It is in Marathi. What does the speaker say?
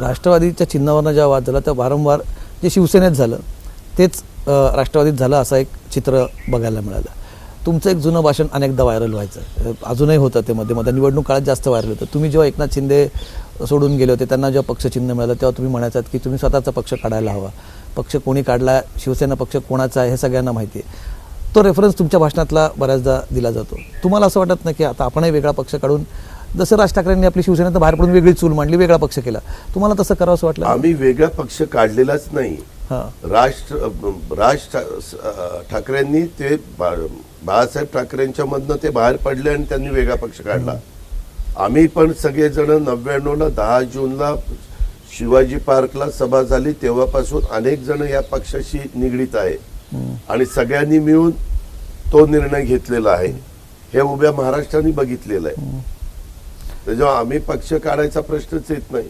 राष्ट्रवादीच्या चिन्हावरनं ज्या वाद झाला त्या वारंवार जे शिवसेनेत झालं तेच राष्ट्रवादीत झालं असं एक चित्र बघायला मिळालं. तुमचं एक जुनं भाषण अनेकदा व्हायरल व्हायचं. अजूनही होतं ते मध्ये. मध्ये निवडणूक काळात जास्त व्हायरल होतं. तुम्ही जेव्हा एकनाथ शिंदे सोडून गेले होते त्यांना जेव्हा पक्षचिन्ह मिळालं तेव्हा तुम्ही म्हणायचात की तुम्ही स्वतःचा पक्ष काढायला हवा. पक्ष कोणी काढला शिवसेना पक्ष कोणाचा आहे हे सगळ्यांना माहिती आहे. तो रेफरन्स तुमच्या भाषणातला बऱ्याचदा दिला जातो. तुम्हाला असं वाटत नाही की आता आपणही वेगळा पक्ष काढून जसं राज ठाकरेंनी आपली शिवसेनेत बाहेर पडून वेगळी चूल मांडली वेगळा पक्ष केला. तुम्हाला तसं करावं असं वाटलं? आम्ही वेगळा पक्ष काढलेलाच नाही. हां. राष्ट्र राज ठा- ठाकरेंनी ते बाळासाहेब ठाकरेंच्या मधनं ते बाहेर पडले आणि त्यांनी वेगळा पक्ष काढला. आम्ही पण सगळेजण नव्याण्णवला दहा जूनला शिवाजी पार्कला सभा झाली. तेव्हापासून अनेक जण या पक्षाशी निगडीत आहे. आणि सगळ्यांनी मिळून तो निर्णय घेतलेला आहे. हे उभ्या महाराष्ट्राने बघितलेलं आहे. त्याच्यामुळे आम्ही पक्ष काढायचा प्रश्नच येत नाही.